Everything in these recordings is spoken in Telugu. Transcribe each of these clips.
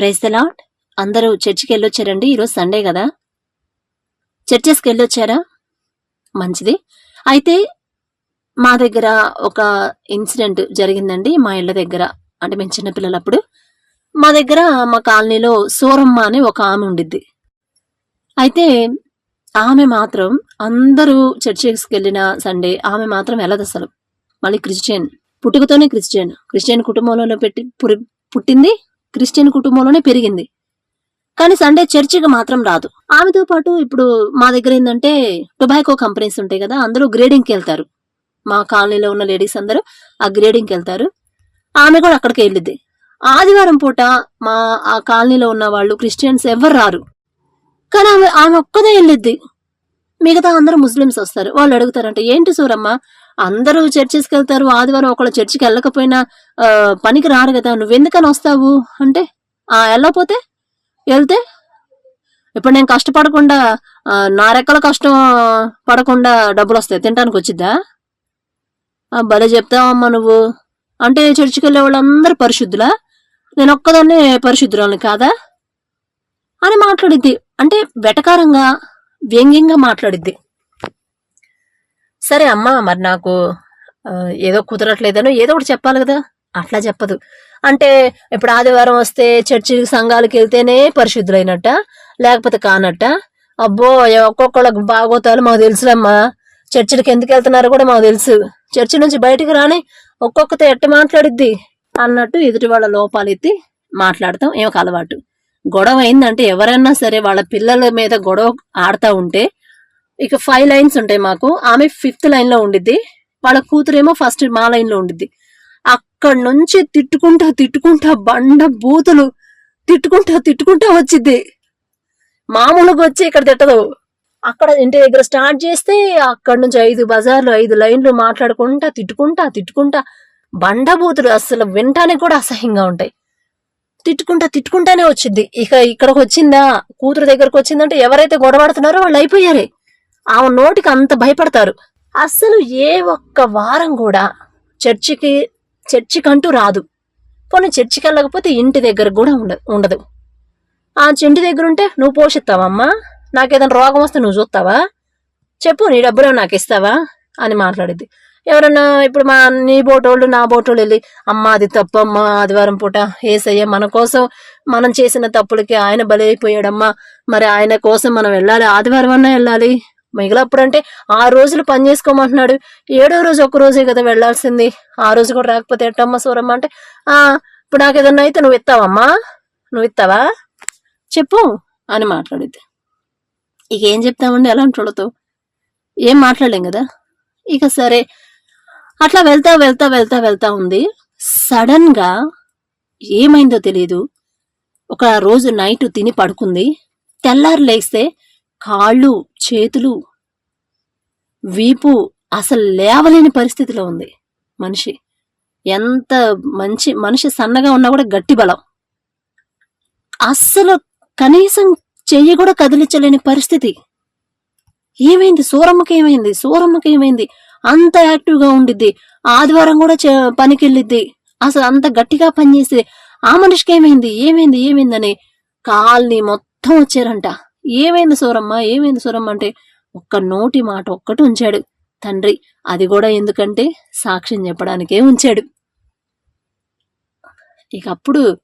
ప్రైజ్ ద అందరూ చర్చికి వెళ్ళొచ్చారండి. ఈరోజు సండే కదా. చర్చెస్కి వెళ్ళొచ్చారా? మంచిది. అయితే మా దగ్గర ఒక ఇన్సిడెంట్ జరిగిందండి. మా ఇళ్ళ దగ్గర అంటే మేము చిన్నపిల్లలప్పుడు మా దగ్గర మా కాలనీలో సూరమ్మ అనే ఒక ఆమె ఉండిద్ది. అయితే ఆమె మాత్రం అందరూ చర్చికి వెళ్ళిన సండే ఆమె మాత్రం వెళ్ళదు అసలు. మళ్ళీ క్రిస్టియన్ పుట్టుకతోనే క్రిస్టియన్ క్రిస్టియన్ కుటుంబంలో పెట్టి పుట్టింది. క్రిస్టియన్ కుటుంబంలోనే పెరిగింది. కానీ సండే చర్చికి మాత్రం రాదు. ఆమెతో పాటు ఇప్పుడు మా దగ్గర ఏంటంటే టొబాకో కంపెనీస్ ఉంటాయి కదా అందరూ గ్రేడింగ్కి వెళ్తారు. మా కాలనీలో ఉన్న లేడీస్ అందరూ ఆ గ్రేడింగ్కి వెళ్తారు. ఆమె కూడా అక్కడికి వెళ్ళిద్ది. ఆదివారం పూట మా ఆ కాలనీలో ఉన్న వాళ్ళు క్రిస్టియన్స్ ఎవరు రారు. కానీ ఆమె ఆమె ఒక్కదే వెళ్ళిద్ది. మిగతా అందరూ ముస్లిమ్స్ వస్తారు. వాళ్ళు అడుగుతారంట ఏంటి సూరమ్మ? అందరూ చర్చిస్కి వెళ్తారు ఆదివారం ఒకళ్ళు చర్చికి వెళ్ళకపోయినా పనికి రారు కదా. నువ్వెందుకని వస్తావు? అంటే ఆ వెళ్ళకపోతే వెళ్తే? ఇప్పుడు నేను కష్టపడకుండా నా రెక్కల కష్టం పడకుండా డబ్బులు వస్తాయి తినడానికి వచ్చిద్దా భలే చెప్తావమ్మా నువ్వు. అంటే చర్చికి వెళ్ళే వాళ్ళందరూ పరిశుద్ధులా? నేను ఒక్కదాన్నే పరిశుద్ధురాలని కాదా? అని మాట్లాడింది అంటే వెటకారంగా వ్యంగ్యంగా మాట్లాడిద్ది. సరే అమ్మా మరి నాకు ఏదో కుదరట్లేదనో ఏదో ఒకటి చెప్పాలి కదా. అట్లా చెప్పదు. అంటే ఇప్పుడు ఆదివారం వస్తే చర్చి సంఘాలకు వెళ్తేనే పరిశుద్ధులైనట్ట లేకపోతే కానట్ట? అబ్బో ఒక్కొక్కళ్ళ బాగోతాలు మాకు తెలుసులమ్మా. చర్చిలకు ఎందుకు వెళ్తున్నారో కూడా మాకు తెలుసు. చర్చి నుంచి బయటికి రాని ఒక్కొక్కతో ఎట్ట మాట్లాడిద్ది? అన్నట్టు ఎదుటి వాళ్ళ లోపాలు ఎత్తి మాట్లాడతాం ఏమొక అలవాటు. గొడవ అయిందంటే ఎవరైనా సరే వాళ్ళ పిల్లల మీద గొడవ ఆడుతూ ఉంటే ఇక ఫైవ్ లైన్స్ ఉంటాయి మాకు. ఆమె ఫిఫ్త్ లైన్లో ఉండిద్ది. వాళ్ళ కూతురేమో ఫస్ట్ మా లైన్లో ఉండిద్ది. అక్కడి నుంచి తిట్టుకుంటా తిట్టుకుంటా బండ బూతులు తిట్టుకుంటా తిట్టుకుంటా వచ్చిద్ది. మామూలుగా వచ్చి ఇక్కడ తిట్టదు. అక్కడ ఇంటి దగ్గర స్టార్ట్ చేస్తే అక్కడి నుంచి ఐదు బజార్లు ఐదు లైన్లు మాట్లాడుకుంటా తిట్టుకుంటా తిట్టుకుంటా బండ బూతులు అసలు వినటానికి కూడా అసహ్యంగా ఉంటాయి. తిట్టుకుంటా తిట్టుకుంటానే వచ్చింది. ఇక ఇక్కడికి వచ్చిందా? కూతురు దగ్గరకు వచ్చిందంటే ఎవరైతే గొడవడుతున్నారో వాళ్ళు అయిపోయారే. ఆమె నోటికి అంత భయపడతారు. అస్సలు ఏ ఒక్క వారం కూడా చర్చికి చర్చికంటూ రాదు. పోనీ చర్చికి వెళ్ళకపోతే ఇంటి దగ్గర కూడా ఉండదు ఉండదు. ఆ ఇంటి దగ్గర ఉంటే నువ్వు పోషిస్తావమ్మా? నాకేదైనా రోగం వస్తే నువ్వు చూస్తావా? చెప్పు నీ డబ్బులు నాకు ఇస్తావా? అని మాట్లాడిద్ది. ఎవరన్నా ఇప్పుడు మా నీ బోటోళ్ళు నా బోటోళ్ళు వెళ్ళి అమ్మ అది తప్పమ్మా ఆదివారం పూట ఏసయ్య మన కోసం మనం చేసిన తప్పులకి ఆయన బలైపోయాడమ్మా. మరి ఆయన కోసం మనం వెళ్ళాలి ఆదివారం అన్నా వెళ్ళాలి. మిగిలినప్పుడు అంటే ఆ రోజులు పని చేసుకోమంటున్నాడు. ఏడో రోజు ఒక రోజే కదా వెళ్ళాల్సింది. ఆ రోజు కూడా రాకపోతే ఎట్టమ్మా సూరమ్మ అంటే ఆ ఇప్పుడు నాకు ఏదన్నా అయితే నువ్వు ఇస్తావమ్మా? నువ్వు ఇస్తావా? చెప్పు అని మాట్లాడిద్ది. ఇక ఏం చెప్తామండి? అలాంటి వాళ్ళతో? ఏం మాట్లాడలేం కదా? ఇక సరే అట్లా వెళ్తా వెళ్తా వెళ్తా వెళ్తా ఉంది. సడన్గా ఏమైందో తెలియదు ఒక రోజు నైట్ తిని పడుకుంది. తెల్లారు లేస్తే కాళ్ళు చేతులు వీపు అసలు లేవలేని పరిస్థితిలో ఉంది మనిషి. ఎంత మంచి మనిషి సన్నగా ఉన్నా కూడా గట్టి బలం. అస్సలు కనీసం చెయ్యి కూడా కదిలించలేని పరిస్థితి. ఏమైంది? సూరమ్మకి ఏమైంది? సూరమ్మకి ఏమైంది? అంత యాక్టివ్గా ఉండిద్ది. ఆదివారం కూడా చే- పనికి వెళ్ళిద్ది అసలు అంత గట్టిగా పనిచేసి ఆ మనిషికి ఏమైంది? ఏమైంది? ఏమైందని కాల్ని మొత్తం వచ్చారంట. ఏమైంది సూరమ్మ? ఏమైంది సూరమ్మ అంటే ఒక్క నోటి మాట ఒక్కటి ఉంచాడు. తండ్రి అది కూడా ఎందుకంటే సాక్ష్యం చెప్పడానికే ఉంచాడు. ఇక అప్పుడు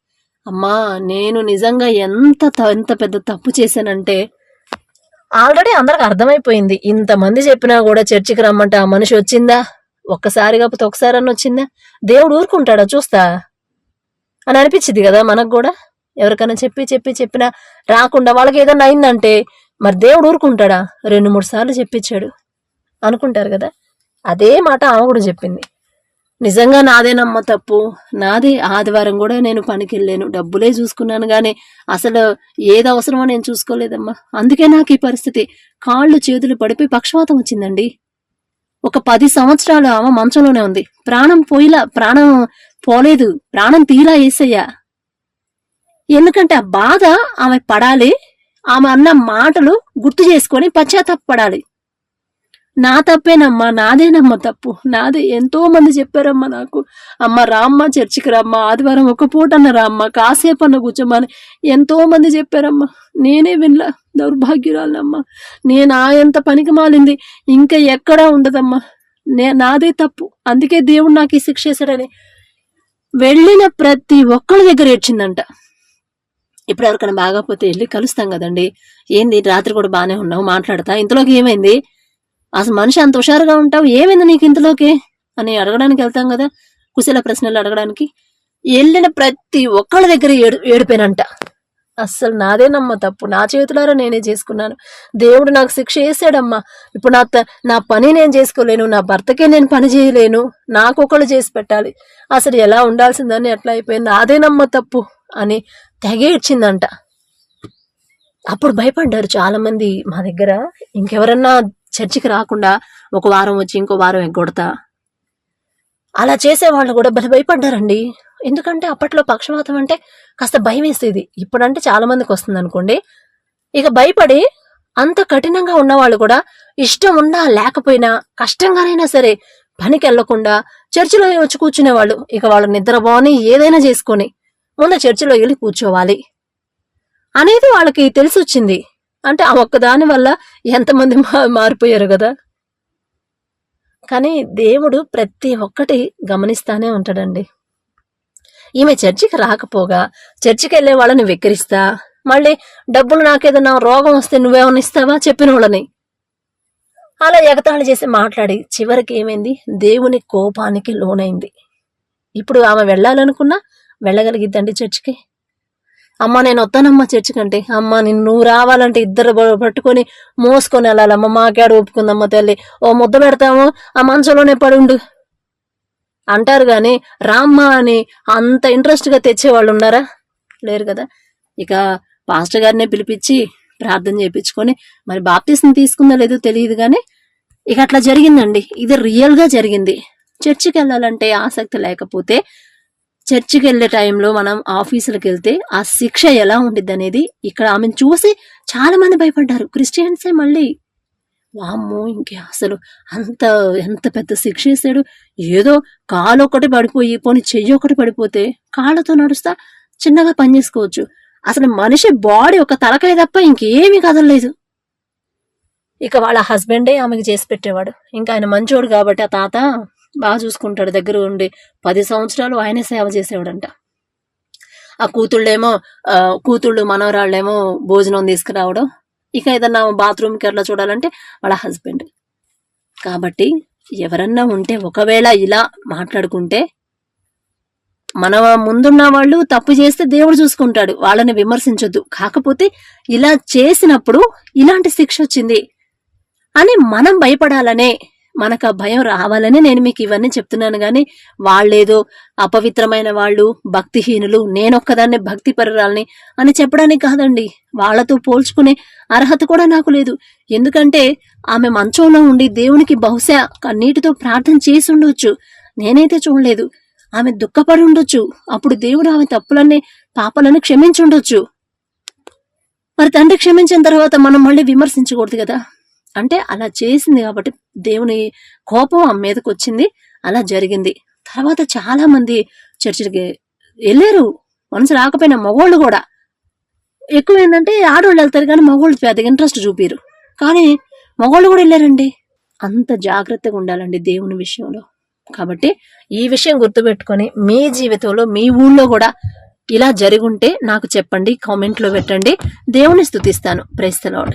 అమ్మా నేను నిజంగా ఎంత త- ఎంత పెద్ద తప్పు చేశానంటే ఆల్రెడీ అందరికి అర్థమైపోయింది. ఇంతమంది చెప్పినా కూడా చర్చికి రమ్మంటే ఆ మనిషి వచ్చిందా? ఒక్కసారి కాకపోతే ఒకసారి వచ్చిందా? దేవుడు ఊరుకుంటాడా చూస్తా? అని అనిపించింది కదా మనకు కూడా. ఎవరికైనా చెప్పి చెప్పి చెప్పినా రాకుండా వాళ్ళకి ఏదైనా అయిందంటే మరి దేవుడు ఊరుకుంటాడా? రెండు మూడు సార్లు చెప్పించాడు అనుకుంటారు కదా. అదే మాట ఆమె కూడా చెప్పింది. నిజంగా నాదేనమ్మ తప్పు. నాదే ఆదివారం కూడా నేను పనికి వెళ్ళాను డబ్బులే చూసుకున్నాను కానీ అసలు ఏది అవసరమో నేను చూసుకోలేదమ్మా. అందుకే నాకు ఈ పరిస్థితి. కాళ్ళు చేతులు పడిపోయి పక్షవాతం వచ్చిందండి. ఒక పది సంవత్సరాలు ఆమె మంచంలోనే ఉంది. ప్రాణం పోయిలా ప్రాణం పోలేదు. ప్రాణం తీలా వేసయ్యా ఎందుకంటే ఆ బాధ ఆమె పడాలి. ఆమె అన్న మాటలు గుర్తు చేసుకొని పశ్చాత్తాపడాలి నా తప్పేనమ్మా నాదేనమ్మా తప్పు. నాదే ఎంతో మంది చెప్పారమ్మా నాకు. అమ్మ రామ్మ చర్చికి రమ్మా ఆదివారం ఒక పూట అన్న రామ్మ కాసేపు అన్న కూర్చోమని ఎంతో మంది చెప్పారమ్మా. నేనే వినలా దౌర్భాగ్యురాలమ్మా నేను ఆ ఎంత పనికి మాలింది ఇంకా ఎక్కడా ఉండదమ్మా. నే నాదే తప్పు అందుకే దేవుడు నాకు ఈ శిక్ష వేశాడని వెళ్ళిన ప్రతి ఒక్కళ్ళ దగ్గర ఏడ్చిందంట. ఇప్పుడు ఎవరికైనా బాగాపోతే వెళ్ళి కలుస్తాం కదండి. ఏంది రాత్రి కూడా బాగానే ఉన్నావు మాట్లాడతా? ఇంతలోకి ఏమైంది? అసలు మనిషి అంత హుషారుగా ఉంటావు? ఏమైంది నీకు ఇంతలోకి? అని అడగడానికి వెళ్తాం కదా కుశల ప్రశ్నలు అడగడానికి. వెళ్ళిన ప్రతి ఒక్కళ్ళ దగ్గర ఏడు ఏడిపోయినంట. అస్సలు నాదేనమ్మా తప్పు. నా చేతులారా నేనే చేసుకున్నాను. దేవుడు నాకు శిక్ష వేసాడమ్మా ఇప్పుడు నా త- నా పని నేను చేసుకోలేను నా భర్తకే నేను పని చేయలేను. నాకు ఒకళ్ళు చేసి పెట్టాలి. అసలు ఎలా ఉండాల్సిందని ఎట్లా అయిపోయింది. నాదేనమ్మా తప్పు అని తెగేడ్చిందంట. అప్పుడు భయపడ్డారు చాలామంది మా దగ్గర. ఇంకెవరన్నా చర్చికి రాకుండా ఒక వారం వచ్చి ఇంకో వారం ఎగ్గొడతా. అలా చేసేవాళ్ళు కూడా బలి భయపడ్డారండి. ఎందుకంటే అప్పట్లో పక్షవాతం అంటే కాస్త భయం వేసేది. ఇప్పుడంటే చాలా మందికి వస్తుంది అనుకోండి ఇక భయపడి అంత కఠినంగా ఉన్నవాళ్ళు కూడా ఇష్టం ఉన్నా లేకపోయినా కష్టంగానైనా సరే పనికి వెళ్ళకుండా చర్చిలో వచ్చి కూర్చునేవాళ్ళు. ఇక వాళ్ళు నిద్రపోని ఏదైనా చేసుకొని ముందు చర్చిలో వెళ్ళి కూర్చోవాలి. అనేది వాళ్ళకి తెలిసి వచ్చింది అంటే ఆ ఒక్కదాని వల్ల ఎంతమంది మా- మారిపోయారు కదా. కానీ దేవుడు ప్రతి ఒక్కటి గమనిస్తానే ఉంటాడండి. ఈమె చర్చికి రాకపోగా చర్చికి వెళ్ళే వాళ్ళని వెక్కిరిస్తా మళ్ళీ డబ్బులు నాకేదన్నా రోగం వస్తే నువ్వేమన్నా ఇస్తావా చెప్పిన వాళ్ళని. అలా ఎగతాళి చేసి మాట్లాడి చివరికి ఏమైంది? దేవుని కోపానికి లోనైంది. ఇప్పుడు ఆమె వెళ్ళాలనుకున్నా వెళ్ళగలిగిద్దండి చర్చికి. అమ్మ నేను వస్తానమ్మా చర్చికి అంటే అమ్మ నిన్ను నువ్వు రావాలంటే ఇద్దరు పట్టుకొని మోసుకొని వెళ్ళాలమ్మ. మాకేడ ఒప్పుకుందమ్మ తల్లి. ఓ ముద్ద పెడతాము. ఆ మంచంలోనే పడి ఉండు అంటారు కానీ రామ్మ అని అంత ఇంట్రెస్ట్గా తెచ్చేవాళ్ళు ఉన్నారా? లేరు కదా. ఇక పాస్టర్ గారినే పిలిపించి ప్రార్థన చేయించుకొని మరి బాప్తీస్ని తీసుకుందో లేదో తెలియదు కానీ ఇక అట్లా జరిగిందండి. ఇది రియల్గా జరిగింది. చర్చికి వెళ్ళాలంటే ఆసక్తి లేకపోతే చర్చికి వెళ్ళే టైంలో మనం ఆఫీసులకు వెళ్తే ఆ శిక్ష ఎలా ఉండిద్ది అనేది ఇక్కడ ఆమెను చూసి చాలా మంది భయపడ్డారు. క్రిస్టియన్సే మళ్ళీ వామ్మో ఇంకే అసలు అంత ఎంత పెద్ద శిక్ష వేసాడు ఏదో కాలు ఒకటి పడిపోయి పోని చెయ్యి ఒకటి పడిపోతే కాళ్ళతో నడుస్తా చిన్నగా పని చేసుకోవచ్చు. అసలు మనిషి బాడీ ఒక తలకాయ తప్ప ఇంకేమీ కదలలేదు. ఇక వాళ్ళ హస్బెండే ఆమెకి చేసి పెట్టేవాడు. ఇంకా ఆయన మంచోడు కాబట్టి ఆ తాత బాగా చూసుకుంటాడు. దగ్గర ఉండి పది సంవత్సరాలు ఆయనే సేవ చేసేవాడంట. ఆ కూతుళ్ళేమో కూతుళ్ళు మనవరాళ్ళేమో భోజనం తీసుకురావడం ఇక ఏదన్నా బాత్రూమ్కి అట్లా చూడాలంటే వాళ్ళ హస్బెండ్. కాబట్టి ఎవరన్నా ఉంటే ఒకవేళ ఇలా మాట్లాడుకుంటే మన ముందున్న వాళ్ళు తప్పు చేస్తే దేవుడు చూసుకుంటాడు. వాళ్ళని విమర్శించొద్దు. కాకపోతే ఇలా చేసినప్పుడు ఇలాంటి శిక్ష వచ్చింది అని మనం భయపడాలనే మనకు ఆ భయం రావాలని నేను మీకు ఇవన్నీ చెప్తున్నాను. కానీ వాళ్ళేదో అపవిత్రమైన వాళ్ళు భక్తిహీనులు నేనొక్కదాన్ని భక్తి పరిరాలని అని చెప్పడానికి కాదండి. వాళ్ళతో పోల్చుకునే అర్హత కూడా నాకు లేదు. ఎందుకంటే ఆమె మంచంలో ఉండి దేవునికి బహుశా కన్నీటితో ప్రార్థన చేసి ఉండొచ్చు. నేనైతే చూడలేదు. ఆమె దుఃఖపడి ఉండొచ్చు. అప్పుడు దేవుడు ఆమె తప్పులన్నీ పాపలను క్షమించుండొచ్చు మరి తండ్రి క్షమించిన తర్వాత మనం మళ్ళీ విమర్శించకూడదు కదా? అంటే అలా చేసింది కాబట్టి దేవుని కోపం ఆమె మీదకి వచ్చింది అలా జరిగింది. తర్వాత చాలా మంది చర్చికి వెళ్ళారు. మనసు రాకపోయినా మగవాళ్ళు కూడా. ఎక్కువ ఏంటంటే ఆడవాళ్ళు వెళ్తారు కానీ మగవాళ్ళు పెద్దగా ఇంట్రెస్ట్ చూపిరు కానీ మగవాళ్ళు కూడా వెళ్ళారండి. అంత జాగ్రత్తగా ఉండాలండి దేవుని విషయంలో. కాబట్టి ఈ విషయం గుర్తుపెట్టుకొని మీ జీవితంలో మీ ఊళ్ళో కూడా ఇలా జరుగుంటే నాకు చెప్పండి కామెంట్లో పెట్టండి. దేవుని స్తుతిస్తాను ప్రైస్తలాడ్